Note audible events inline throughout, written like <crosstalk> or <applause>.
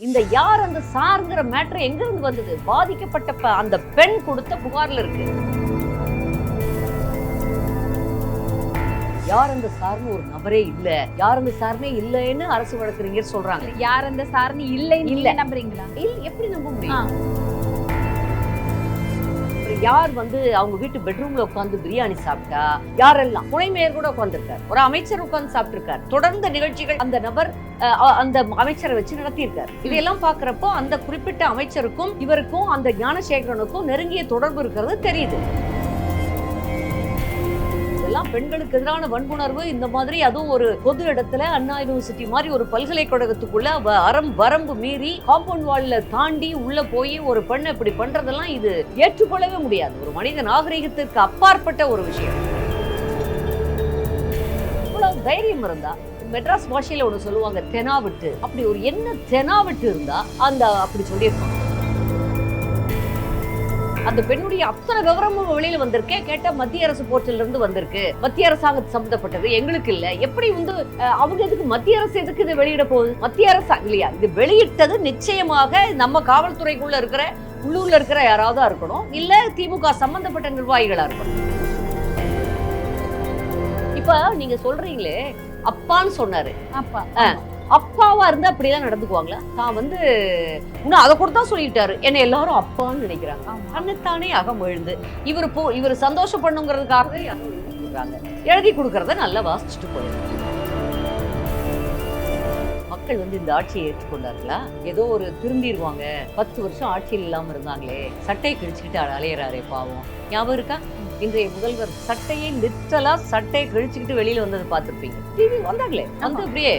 இந்த யார் அந்த சார்ங்கிற மேட்ரு எங்க இருந்து வந்தது? பாதிக்கப்பட்ட அந்த பெண் கொடுத்த புகார்ல இருக்கு. யார் அந்த சார்னு ஒரு நபரே இல்ல. யார் அந்த சார்னே இல்லைன்னு அரசு வழக்கறிஞர் சொல்றாங்க. யார் அந்த இல்லைன்னு இல்ல. இல்ல நம்புறீங்களா? இல்ல எப்படி நம்ப முடியும்? யார் வந்து அவங்க வீட்டு பெட்ரூம்ல உட்கார்ந்து பிரியாணி சாப்பிட்டா? யாரெல்லாம்? துணை மேயர் கூட உட்கார்ந்திருக்கார். ஒரு அமைச்சர் உட்கார்ந்து சாப்பிட்டிருக்கார். தொடர்ந்த நிகழ்ச்சிகள் அந்த நபர் அந்த அமைச்சரை வச்சு நடத்தியிருக்கார். இதையெல்லாம் பாக்குறப்போ அந்த குறிப்பிட்ட அமைச்சருக்கும் இவருக்கும் அந்த ஞானசேகரனுக்கும் நெருங்கிய தொடர்பு இருக்கிறது தெரியுது. எல்லாம் பெண்களுக்கு எதிரான வன்புணர்வு இந்த மாதிரி அதுவும் ஒரு பொது இடத்துல அண்ணா யூனிவர்சிட்டி மாதிரி ஒரு பல்கலைக்கழகத்துக்குள்ள வ- அறம் வரம்பு மீறி காம்பவுண்ட் வால்ல தாண்டி உள்ள போய் ஒரு பெண்ணை இப்படி பண்றதெல்லாம் இது ஏற்றுக்கொள்ளவே முடியாது. ஒரு மனித நாகரிகத்திற்கு அப்பாற்பட்ட ஒரு விஷயம். இவ்வளவு தைரியம் இருந்தா மெட்ராஸ் பாஷையில ஒன்று சொல்லுவாங்க தெனாவிட்டு. அப்படி ஒரு என்ன தெனாவிட்டு இருந்தா அந்த அப்படி சொல்லியிருப்பாங்க. அந்த பெண்ணுடைய அத்தனை விவரமும் வெளியில வந்திருக்கே கேட்டா மத்திய அரசு போர்ட்டில இருந்து வந்திருக்கு. மத்திய அரசாங்கத்து சம்பந்தப்பட்டது எங்களுக்கு இல்ல. எப்படி வந்து அவங்க எதுக்கு மத்திய அரசு எதுக்கு இதை வெளியிட போகுது? மத்திய அரசு இல்லையா இது வெளியிட்டது நிச்சயமாக நம்ம காவல்துறைக்குள்ள இருக்கிற உள்ளூர்ல இருக்கிற யாராவது இருக்கணும் இல்ல திமுக சம்பந்தப்பட்ட நிர்வாகிகளா இருக்கணும். இப்ப நீங்க சொல்றீங்களே அப்பான்னு சொன்னாரு. அப்பா. அப்பாவா இருந்தா அப்படிலாம் நடந்துக்குவாங்களா? தான் வந்து இன்னும் அதை கூட தான் சொல்லிட்டாரு. என்ன எல்லாரும் அப்பான்னு நினைக்கிறாங்க. தன்னைத்தானே அகம் எழுந்து இவர் போ இவர் யாரும் எழுதி கொடுக்கறத நல்லா வாசிச்சுட்டு போயிடுறாங்க. மக்கள் வந்து இந்த ஆட்சியை ஏற்றுக்கொண்டார்களா? ஏதோ ஒரு திருந்திருவாங்க. பத்து வருஷம் ஆட்சியில் இல்லாம இருந்தாங்களே. சட்டையை கிழிச்சுக்கிட்டு அலையிறாரே பாவம். ஞாபகம் இருக்கா? இன்றைய முதல்வர் சட்டையை லிட்டலா சட்டையை கிழிச்சுக்கிட்டு வெளியில வந்தது பார்த்திருப்பீங்க. டிவி வந்தாங்களே. வந்து அப்படியே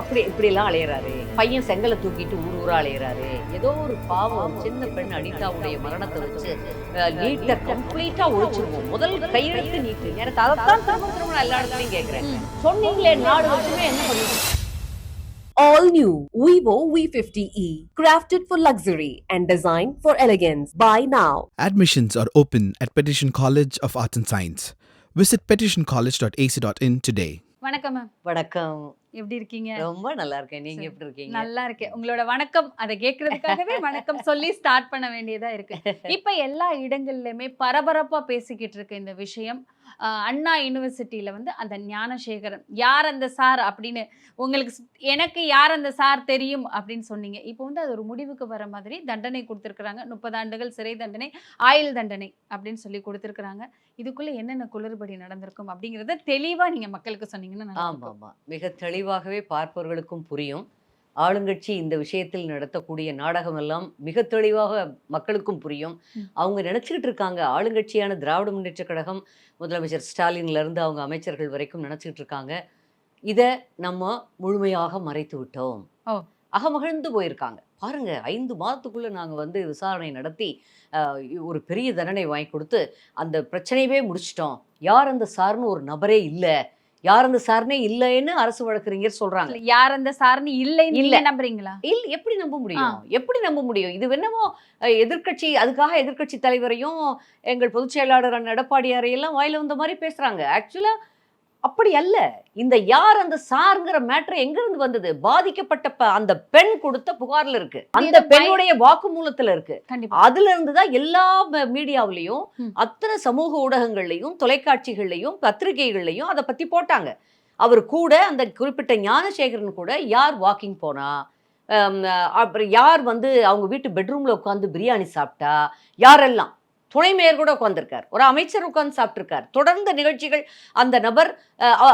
அப்படி இப்படி எல்லாம் அலையறாரு. பையன் செங்கலை தூக்கிட்டு ஊர் ஊரா அலையறாரு. ஏதோ ஒரு பாவம் சின்ன பெண் அனிதாவுடைய மரணத்தை வச்சு நீட்டை கம்ப்ளீட்டா ஒழிச்சிருவோம். முதல் கையெழுத்து நீட்டு. எனக்கு அதைத்தான் திரும்ப திரும்ப எல்லா இடத்துலயும் கேட்கிறேன். சொன்னீங்களே நாடு வச்சுமே என்ன பண்ணுது All new Vivo V50e, crafted for luxury and designed for elegance. Buy now. Admissions are open at Petition College of Arts and Science. Visit petitioncollege.ac.in today. வணக்கம் மேம் வணக்கம் எப்படி இருக்கீங்க ரொம்ப நல்லா இருக்கேன் நீங்க. எப்படி இருக்கீங்க நல்லா இருக்கேன் உங்களோட வணக்கம் அதை கேட்கறதுக்காகவே வணக்கம் சொல்லி ஸ்டார்ட் பண்ண வேண்டியதா இருக்கு <laughs> இப்ப எல்லா இடங்கள்லயுமே பரபரப்பா பேசிக்கிட்டு இருக்க இந்த விஷயம் அண்ணா யூனிவர்சிட்டியில் வந்து அந்த ஞானசேகரன். யார் அந்த சார் அப்படின்னு உங்களுக்கு எனக்கு யார் அந்த சார் தெரியும் அப்படின்னு சொன்னீங்க. இப்போ வந்து அது ஒரு முடிவுக்கு வர மாதிரி தண்டனை கொடுத்துருக்குறாங்க. முப்பது ஆண்டுகள் சிறை தண்டனை ஆயுள் தண்டனை அப்படின்னு சொல்லி கொடுத்துருக்குறாங்க. இதுக்குள்ள என்னென்ன குளறுபடி நடந்திருக்கும் அப்படிங்கறத தெளிவா நீங்க மக்களுக்கு சொன்னீங்கன்னா ஆமாம் ஆமாம். மிக தெளிவாகவே பார்ப்பவர்களுக்கும் புரியும். ஆளுங்கட்சி இந்த விஷயத்தில் நடத்தக்கூடிய நாடகம் எல்லாம் மிக தெளிவாக மக்களுக்கும் புரியும். அவங்க நினைச்சுக்கிட்டு இருக்காங்க. ஆளுங்கட்சியான திராவிட முன்னேற்றக் கழகம் முதலமைச்சர் ஸ்டாலின்ல இருந்து அவங்க அமைச்சர்கள் வரைக்கும் நினைச்சுக்கிட்டு இருக்காங்க. இதை நம்ம முழுமையாக மறைத்து விட்டோம். அகமகிழ்ந்து போயிருக்காங்க. பாருங்க ஐந்து மாதத்துக்குள்ள நாங்க வந்து விசாரணை நடத்தி ஒரு பெரிய தண்டனை வாங்கி கொடுத்து அந்த பிரச்சனையவே முடிச்சிட்டோம். யார் அந்த சார்னு ஒரு நபரே இல்லை. யார் அந்த சார்னே இல்லைன்னு அரசு வழக்கறிஞர் சொல்றாங்க. யார் அந்த சாரணி இல்லைன்னு இல்ல. நம்புறீங்களா? இல்ல எப்படி நம்ப முடியும்? எப்படி நம்ப முடியும்? இது என்னமோ அஹ், எதிர்க்கட்சி அதுக்காக எதிர்க்கட்சி தலைவரையும் எங்கள் பொதுச் செயலாளர் எடப்பாடியாரையெல்லாம் வாயில வந்த மாதிரி பேசுறாங்க. ஆக்சுவலா அப்படி அல்ல. இந்த யார் அந்த சார்ங்கிற மேட்ரு எங்க இருந்து வந்தது? பாதிக்கப்பட்ட அந்த பெண் கொடுத்த புகார்ல இருக்கு. அந்த பெண்ணுடைய வாக்குமூலத்துல இருக்கு. அதுல இருந்து தான் எல்லா மீடியாவுலயும். அத்தனை சமூக ஊடகங்கள்லயும் தொலைக்காட்சிகள்லயும் பத்திரிகைகள்லயும் அதை பத்தி போட்டாங்க. அவர் கூட அந்த குறிப்பிட்ட ஞானசேகரன் கூட யார் வாக்கிங் போனா? அப்புறம் யார் வந்து அவங்க வீட்டு பெட்ரூம்ல உட்காந்து பிரியாணி சாப்பிட்டா? யாரெல்லாம்? துணை மேயர் கூட உட்கார்ந்திருக்கார். ஒரு அமைச்சர் உட்கார்ந்து சாப்பிட்டிருக்கார். தொடர்ந்த நிகழ்ச்சிகள் அந்த நபர்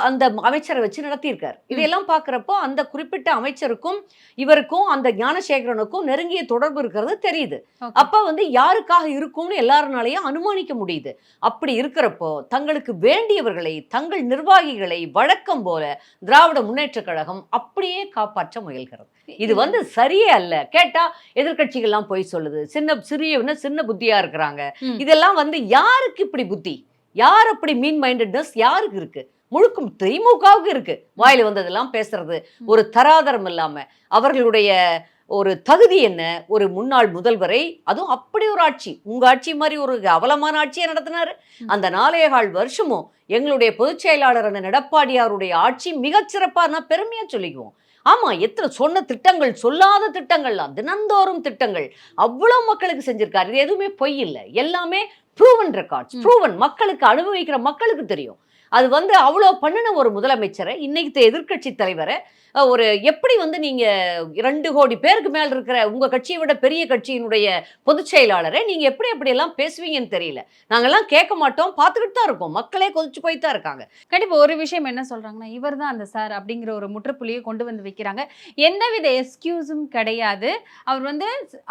அந்த அமைச்சரை வச்சு நடத்தியிருக்கார். இதையெல்லாம் பார்க்குறப்போ அந்த குறிப்பிட்ட அமைச்சருக்கும் இவருக்கும் அந்த ஞானசேகரனுக்கும் நெருங்கிய தொடர்பு இருக்கிறது தெரியுது. அப்ப வந்து யாருக்காக இருக்கும்னு எல்லாருனாலையும் அனுமானிக்க முடியுது. அப்படி இருக்கிறப்போ தங்களுக்கு வேண்டியவர்களை தங்கள் நிர்வாகிகளை வழக்கம் போல திராவிட முன்னேற்றக் கழகம் அப்படியே காப்பாற்ற முயல்கிறது. இது வந்து சரியே அல்ல. கேட்டா எதிர்க்கட்சிகள்லாம் போய் சொல்லுது. சின்ன சிறிய சின்ன புத்தியா இருக்கிறாங்க. இதெல்லாம் வந்து யாருக்கு இப்படி புத்தி? யார் அப்படி மீன் மைண்டட்னஸ் யாருக்கு இருக்கு? முழுக்கும் திமுகவுக்கு இருக்கு. வாயில வந்ததெல்லாம் பேசுறது. ஒரு தராதரம் இல்லாம. அவர்களுடைய ஒரு தகுதி என்ன? ஒரு முன்னாள் முதல்வரை அதுவும் அப்படி ஒரு ஆட்சி. உங்க ஆட்சி மாதிரி ஒரு அவலமான ஆட்சியை நடத்தினாரு. அந்த நாலேகால் வருஷமும் எங்களுடைய பொதுச் செயலாளர் அண்ணன் எடப்பாடியாருடைய ஆட்சி மிகச் சிறப்பா நான் பெருமையா சொல்லிக்குவோம். ஆமா எத்தனை சொன்ன திட்டங்கள் சொல்லாத திட்டங்கள்லாம் தினந்தோறும் திட்டங்கள் அவ்வளவு மக்களுக்கு செஞ்சிருக்காரு. இது எதுவுமே பொய் இல்லை. எல்லாமே ப்ரூவன் ரெக்கார்ட்ஸ். ப்ரூவன் மக்களுக்கு அனுபவிக்கிற மக்களுக்கு தெரியும். அது வந்து அவ்வளோ பண்ணின ஒரு முதலமைச்சரை இன்னைக்கு எதிர்க்கட்சி தலைவரை ஒரு எப்படி வந்து நீங்கள் ரெண்டு கோடி பேருக்கு மேல் இருக்கிற உங்கள் கட்சியை விட பெரிய கட்சியினுடைய பொதுச் செயலாளரை நீங்கள் எப்படி அப்படியெல்லாம் பேசுவீங்கன்னு தெரியல. நாங்கெல்லாம் கேட்க மாட்டோம் பார்த்துக்கிட்டு தான் இருக்கோம். மக்களே கொதிச்சு போய் தான் இருக்காங்க. கண்டிப்பாக ஒரு விஷயம் என்ன சொல்கிறாங்கன்னா இவர் தான் அந்த சார் அப்படிங்கிற ஒரு முற்றுப்புள்ளியை கொண்டு வந்து வைக்கிறாங்க. எந்தவித எக்ஸ்கியூஸும் கிடையாது. அவர் வந்து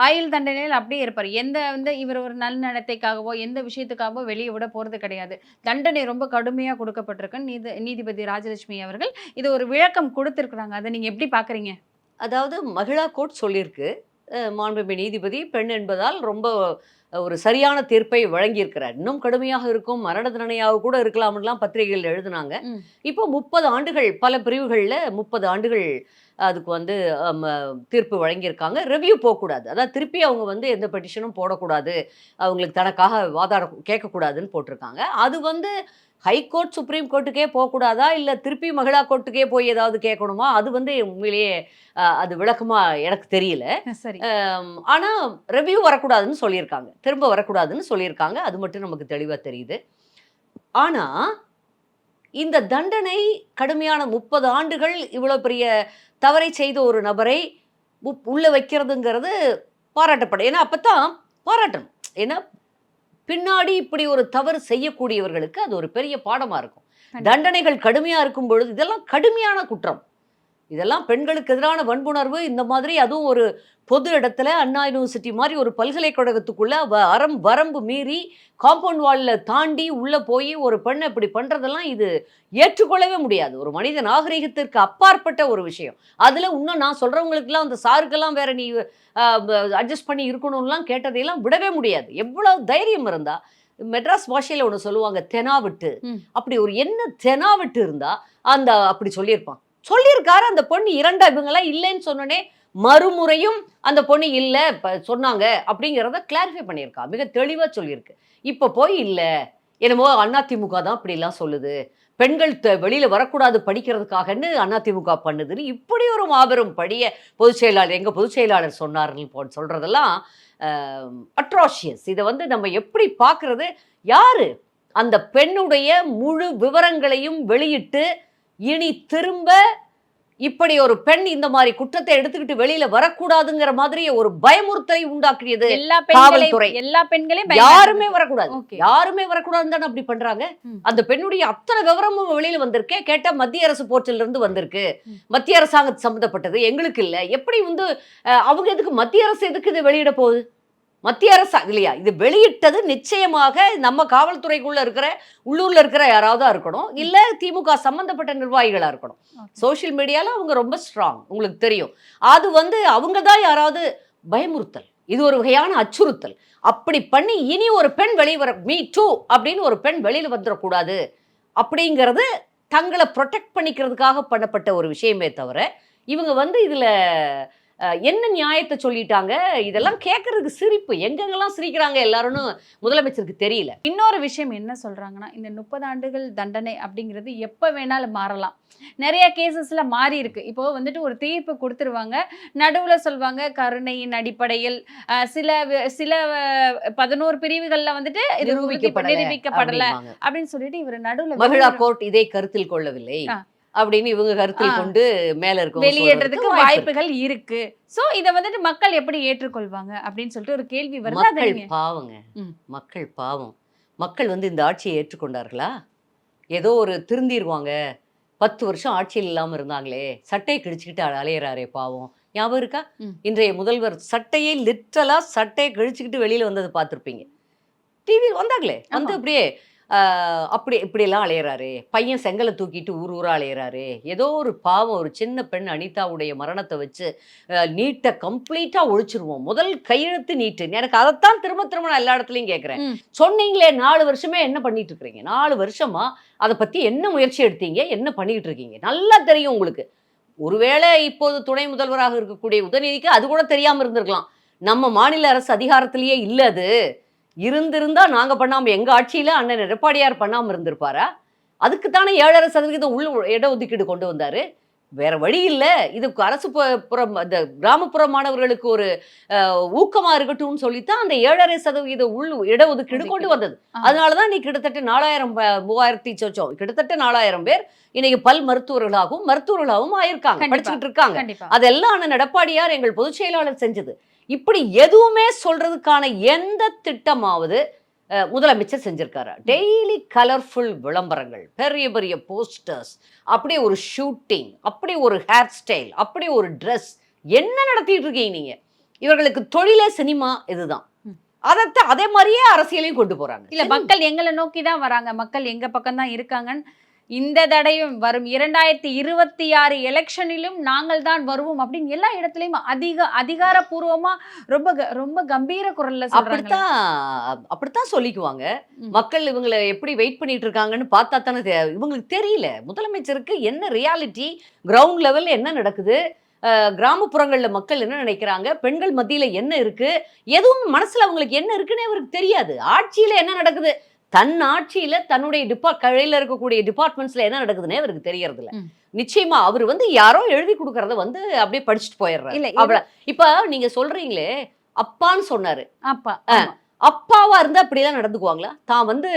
ஆயுள் தண்டனையில் அப்படியே இருப்பார். எந்த வந்து இவர் ஒரு நல்நடத்தைக்காகவோ எந்த விஷயத்துக்காகவோ வெளியே விட போகிறது கிடையாது. தண்டனை ரொம்ப கடுமையாக கொடு கொடுக்கப்பட்டிருக்கு நீதி நீதிபதி ராஜலட்சுமி அவர்கள் இது ஒரு விளக்கம் கொடுத்திருக்கிறாங்க. அதை நீங்க எப்படி பாக்குறீங்க? அதாவது மகிழா கோர்ட் சொல்லியிருக்கு. அஹ், மாண்புமிகு நீதிபதி பெண் என்பதால் ரொம்ப ஒரு சரியான தீர்ப்பை வழங்கியிருக்கிறார். இன்னும் கடுமையாக இருக்கும் மரண தண்டனையாக கூட இருக்கலாம்லாம் பத்திரிகைகள் எழுதுனாங்க. இப்போ முப்பது ஆண்டுகள் பல பிரிவுகளில் முப்பது ஆண்டுகள் அதுக்கு வந்து தீர்ப்பு வழங்கியிருக்காங்க. ரிவ்யூ போகக்கூடாது. அதாவது திருப்பி அவங்க வந்து எந்த பெட்டிஷனும் போடக்கூடாது. அவங்களுக்கு தனக்காக வாதாட கேட்கக்கூடாதுன்னு போட்டிருக்காங்க. அது வந்து ஹைகோர்ட் சுப்ரீம் கோர்ட்டுக்கே போகக்கூடாதா? இல்லை திருப்பி மகிழா கோர்ட்டுக்கே போய் ஏதாவது கேட்கணுமா? அது வந்து உண்மையிலேயே அது விளக்கமா எனக்கு தெரியல. சரி. ஆம், ஆனா ரெவ்யூ வரக்கூடாதுன்னு சொல்லியிருக்காங்க. திரும்ப வரக்கூடாதுன்னு சொல்லியிருக்காங்க. அது மட்டும் நமக்கு தெளிவா தெரியுது. ஆனா இந்த தண்டனை கடுமையான முப்பது ஆண்டுகள் இவ்வளவு பெரிய தவறை செய்த ஒரு நபரை உள்ள வைக்கிறதுங்கிறது பாராட்டப்படும். ஏன்னா அப்பதான் பாராட்டணும் ஏன்னா பின்னாடி இப்படி ஒரு தவறு செய்யக்கூடியவர்களுக்கு அது ஒரு பெரிய பாடமா இருக்கும். தண்டனைகள் கடுமையா இருக்கும் பொழுது இதெல்லாம் கடுமையான குற்றம். இதெல்லாம் பெண்களுக்கு எதிரான வன்புணர்வு. இந்த மாதிரி அதுவும் ஒரு பொது இடத்துல அண்ணா யூனிவர்சிட்டி மாதிரி ஒரு பல்கலைக்கழகத்துக்குள்ள வ- அறம் வரம்பு மீறி காம்பவுண்ட் வாலில் தாண்டி உள்ள போய் ஒரு பெண்ணை இப்படி பண்றதெல்லாம் இது ஏற்றுக்கொள்ளவே முடியாது. ஒரு மனித நாகரிகத்திற்கு அப்பாற்பட்ட ஒரு விஷயம். அதுல இன்னும் நான் சொல்றவங்களுக்குலாம் அந்த சாருக்கெல்லாம் வேற நீ அட்ஜஸ்ட் பண்ணி இருக்கணும்லாம் கேட்டதையெல்லாம் விடவே முடியாது. எவ்வளவு தைரியம் இருந்தா மெட்ராஸ் பாஷையில ஒன்று சொல்லுவாங்க தெனாவிட்டு. அப்படி ஒரு என்ன தெனாவிட்டு இருந்தா அந்த அப்படி சொல்லியிருப்பான். சொல்லியிருக்காரு அந்த பொண்ணு இரண்டா இவங்கெல்லாம் இல்லைன்னு சொன்னோடனே மறுமுறையும் அந்த பொண்ணு இல்லை இப்போ சொன்னாங்க அப்படிங்கிறத கிளாரிஃபை பண்ணியிருக்கா. மிக தெளிவாக சொல்லியிருக்கு. இப்போ போய் இல்லை என்னமோ அதிமுக தான் இப்படிலாம் சொல்லுது. பெண்கள் வெளியில் வரக்கூடாது படிக்கிறதுக்காகன்னு அதிமுக பண்ணுதுன்னு இப்படி ஒரு மாபெரும் படிய பொதுச் செயலாளர் எங்கள் பொதுச் செயலாளர் சொன்னார்கள் போ சொல்கிறதெல்லாம் அட்ராஷியஸ் இதை வந்து நம்ம எப்படி பார்க்குறது? யாரு? அந்த பெண்ணுடைய முழு விவரங்களையும் வெளியிட்டு இனி திரும்ப இப்படி ஒரு பெண் இந்த மாதிரி குற்றத்தை எடுத்துக்கிட்டு வெளியில வரக்கூடாதுங்கிற மாதிரி ஒரு பயமுறுத்தலை உண்டாக்கியது எல்லா காவல்துறை. எல்லா பெண்களையும் யாருமே வரக்கூடாது. யாருமே வரக்கூடாதுன்னு தானே அப்படி பண்றாங்க. அந்த பெண்ணுடைய அத்தனை விவரமும் வெளியில வந்திருக்கே கேட்டா மத்திய அரசு போர்ட்டில இருந்து வந்திருக்கு. மத்திய அரசாங்கத்து சம்பந்தப்பட்டது எங்களுக்கு இல்ல எப்படி வந்து அவங்க எதுக்கு மத்திய அரசு எதுக்கு இது வெளியிட போகுது மத்திய அரசு இல்லையா? இது வெளியிட்டது நிச்சயமாக நம்ம காவல்துறைக்குள்ள இருக்கிற உள்ளூர்ல இருக்கிற யாராவது இருக்கணும். இல்ல திமுக சம்பந்தப்பட்ட நிர்வாகிகளா இருக்கணும். சோஷியல் மீடியால அவங்க ரொம்ப ஸ்ட்ராங் உங்களுக்கு தெரியும். அது வந்து அவங்க தான் யாராவது பயமுறுத்தல். இது ஒரு வகையான அச்சுறுத்தல். அப்படி பண்ணி இனி ஒரு பெண் வெளியே வர மீ டூ அப்படின்னு ஒரு பெண் வெளியில வந்துடக்கூடாது அப்படிங்கிறது தங்களை ப்ரொடெக்ட் பண்ணிக்கிறதுக்காக பண்ணப்பட்ட ஒரு விஷயமே தவிர இவங்க வந்து இதுல என்ன நியாயத்தை சொல்லிட்டாங்க? இதெல்லாம் கேட்கறதுக்கு சிரிப்பு. எங்கெங்கெல்லாம் சிரிக்கிறாங்க எல்லாருன்னு முதலமைச்சருக்கு தெரியல. இன்னொரு விஷயம் என்ன சொல்றாங்கன்னா இந்த முப்பது ஆண்டுகள் தண்டனை அப்படிங்கிறது எப்ப வேணாலும் மாறலாம். நிறைய கேசஸ்ல மாறி இருக்கு. இப்போ வந்துட்டு ஒரு தீர்ப்பு கொடுத்துருவாங்க. நடுவுல சொல்லுவாங்க கருணையின் அடிப்படையில் சில சில பதினோரு பிரிவுகள்ல வந்துட்டு இது நிரூபிக்கப்படல. அப்படின்னு சொல்லிட்டு இவர் நடுவுல மகிழா கோர்ட் இதை கருத்தில் கொள்ளவில்லை. அப்படின்னு இவங்க கருத்தில். கொண்டு மேல இருக்க. வெளியேறதுக்கு வாய்ப்புகள் இருக்கு. சோ இத வந்துட்டு மக்கள் எப்படி ஏற்றுக்கொள்வாங்க அப்படின்னு சொல்லிட்டு ஒரு கேள்வி வருது. மக்கள் பாவங்க. மக்கள் பாவம். மக்கள் வந்து இந்த ஆட்சியை ஏற்றுக்கொண்டார்களா? ஏதோ ஒரு திருந்திருவாங்க. பத்து வருஷம் ஆட்சியில் இல்லாம இருந்தாங்களே. சட்டையை கிழிச்சுக்கிட்டு அலையிறாரே பாவம். ஞாபகம் இருக்கா. இன்றைய முதல்வர் சட்டையை லிட்டலா சட்டையை கிழிச்சுக்கிட்டு வெளியில வந்ததை பார்த்திருப்பீங்க. டிவியில் வந்தாங்களே. வந்து. அப்படியே அப்படி இப்படியெல்லாம் அலையிறாரு. பையன் செங்கலை தூக்கிட்டு ஊர் ஊரா அலையிறாரு. ஏதோ ஒரு பாவம் ஒரு சின்ன பெண் அனிதாவுடைய மரணத்தை வச்சு நீட்டை கம்ப்ளீட்டா ஒழிச்சிருவோம். முதல் கையெழுத்து நீட்டு. எனக்கு அதைத்தான் திரும்ப திரும்ப நான் எல்லா இடத்துலையும் கேட்குறேன். சொன்னீங்களே நாலு வருஷமே என்ன பண்ணிட்டு இருக்கிறீங்க? நாலு வருஷமா அதை பத்தி என்ன முயற்சி எடுத்தீங்க? என்ன பண்ணிட்டு இருக்கீங்க? நல்லா தெரியும் உங்களுக்கு. ஒருவேளை இப்போது துணை முதல்வராக இருக்கக்கூடிய உதயநிதிக்கு அது கூட தெரியாம இருந்திருக்கலாம். நம்ம மாநில அரசு அதிகாரத்திலேயே இல்ல அது. இருந்திருந்தா நாங்க பண்ணாம எங்க ஆட்சியில அண்ணன் எடப்பாடியார் பண்ணாம இருந்திருப்பாரா? அதுக்கு தானே ஏழரை சதவீதம் உள் இடஒதுக்கீடு கொண்டு வந்தாரு. வேற வழி இல்ல. இது அரசு புறம் இந்த கிராமப்புற மாணவர்களுக்கு ஒரு அஹ், ஊக்கமா இருக்கட்டும்னு சொல்லித்தான் அந்த ஏழரை சதவீத உள் இடஒதுக்கீடு கொண்டு வந்தது. அதனாலதான் நீ கிட்டத்தட்ட நாலாயிரம் மூவாயிரத்தி சொச்சம் கிட்டத்தட்ட நாலாயிரம் பேர் இன்னைக்கு பல் மருத்துவர்களாகவும் மருத்துவர்களாகவும் ஆயிருக்காங்க. படிச்சுக்கிட்டு இருக்காங்க. அதெல்லாம் அண்ணன் எடப்பாடியார் எங்கள் பொதுச் செயலாளர் செஞ்சது. இப்படி எதுவுமே சொல்றதுக்கான எந்த திட்டமாவது முதலமைச்சர் செஞ்சிருக்காரு. டெய்லி கலர்ஃபுல் விளம்பரங்கள் பெரிய பெரிய போஸ்டர்ஸ் அப்படியே ஒரு ஷூட்டிங் அப்படி ஒரு ஹேர் ஸ்டைல் அப்படி ஒரு ட்ரெஸ் என்ன நடத்திட்டு இருக்கீங்க நீங்க? இவர்களுக்கு தொழிலே சினிமா இதுதான். அதைத்தான் அதே மாதிரியே அரசியலையும் கொண்டு போறாங்க. இல்ல மக்கள் எங்களை நோக்கி தான் வராங்க. மக்கள் எங்க பக்கம் தான் இருக்காங்கன்னு இந்த தடையும் வரும். இரண்டாயிரத்தி இருபத்தி ஆறு எலெக்ஷனிலும் நாங்கள் தான் வருவோம் அப்படின்னு எல்லா இடத்துலயும் அதிக அதிகாரப்பூர்வமா ரொம்ப ரொம்ப கம்பீர குரல்ல அப்படித்தான் அப்படித்தான் சொல்லிக்குவாங்க. மக்கள் இவங்களை எப்படி வெயிட் பண்ணிட்டு இருக்காங்கன்னு பார்த்தா தானே இவங்களுக்கு தெரியல. முதலமைச்சருக்கு என்ன ரியாலிட்டி கிரவுண்ட் லெவல்ல என்ன நடக்குது? கிராமப்புறங்கள்ல மக்கள் என்ன நினைக்கிறாங்க? பெண்கள் மத்தியில என்ன இருக்கு? எதுவும் மனசுல அவங்களுக்கு என்ன இருக்குன்னே அவருக்கு தெரியாது. ஆட்சியில என்ன நடக்குது? தன் ஆட்சியில தன்னுடைய டிபா கையில இருக்கக்கூடிய டிபார்ட்மெண்ட்ஸ்ல என்ன நடக்குதுன்னே அவருக்கு தெரியறது இல்ல. நிச்சயமா அவர் வந்து யாரோ எழுதி கொடுக்கறத வந்து அப்படியே படிச்சுட்டு போயிடுறாரு. அவ்வளவு இப்ப நீங்க சொல்றீங்களே அப்பான்னு சொன்னாரு. அப்பா ஆ. ஆமா. அப்பாவா இருந்தா அப்படியெல்லாம் நடந்துக்குவாங்களா தான் வந்து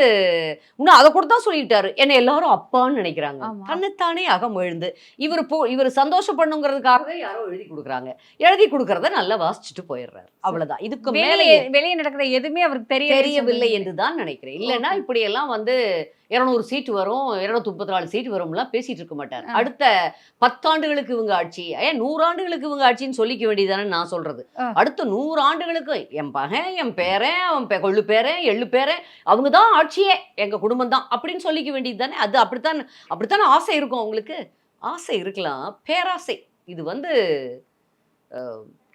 இன்னும் அதை கூட தான் சொல்லிட்டாரு என்ன எல்லாரும் அப்பான்னு நினைக்கிறாங்க. தன்னைத்தானே அகம் எழுந்து இவர் போ இவர் சந்தோஷப்படணுங்கிறதுக்காக யாரோ எழுதி கொடுக்குறாங்க எழுதி கொடுக்கறத நல்லா வாசிச்சுட்டு போயிடுறாரு அவ்வளவுதான் இதுக்கு மேல வெளியே நடக்கிற எதுவுமே அவருக்கு தெரிய தெரியவில்லை என்று தான் நினைக்கிறேன் இல்லைன்னா Okay. இப்படி எல்லாம் வந்து இருநூறு சீட்டு வரும் இருநூத்தி முப்பத்தி நாலு சீட்டு வரும்லாம் பேசிட்டு இருக்க மாட்டார். அடுத்த பத்தாண்டுகளுக்கு இவங்க ஆட்சி ஏன் நூறாண்டுகளுக்கு இவங்க ஆட்சின்னு சொல்லிக்க வேண்டியதானே நான் சொல்றது. அடுத்த நூறு ஆண்டுகளுக்கு என் பகன் என் பேரன் அவன் கொள்ளு பேரன் எள்ளு பேரன் அவங்க தான் ஆட்சியே எங்க குடும்பம் தான் அப்படின்னு சொல்லிக்க வேண்டியது தானே அது அப்படித்தான் அப்படித்தானே ஆசை இருக்கும் அவங்களுக்கு? ஆசை இருக்கலாம் பேராசை. இது வந்து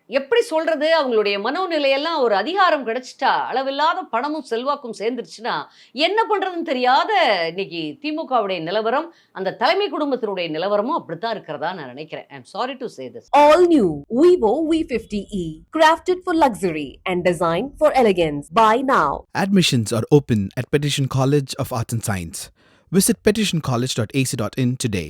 எப்படி சொல்றது அவங்களுடைய மனோநிலையெல்லாம் ஒரு அதிகாரம் கிடைச்சிட்டா அளவில்லாத பணமும் செல்வாக்கும் சேர்ந்துருச்சுன்னா என்ன பண்றதுன்னு தெரியாத இன்னைக்கு திமுகவுடைய நிலவரம் அந்த தலைமை குடும்பத்தினுடைய நிலவரமும் அப்படித்தான் இருக்கிறதா நான் நினைக்கிறேன் I'm sorry to say this All new Vivo V50e, crafted for luxury and designed for elegance. Buy now. Admissions are open at Petition College of Arts and Science. Visit petitioncollege.ac.in today.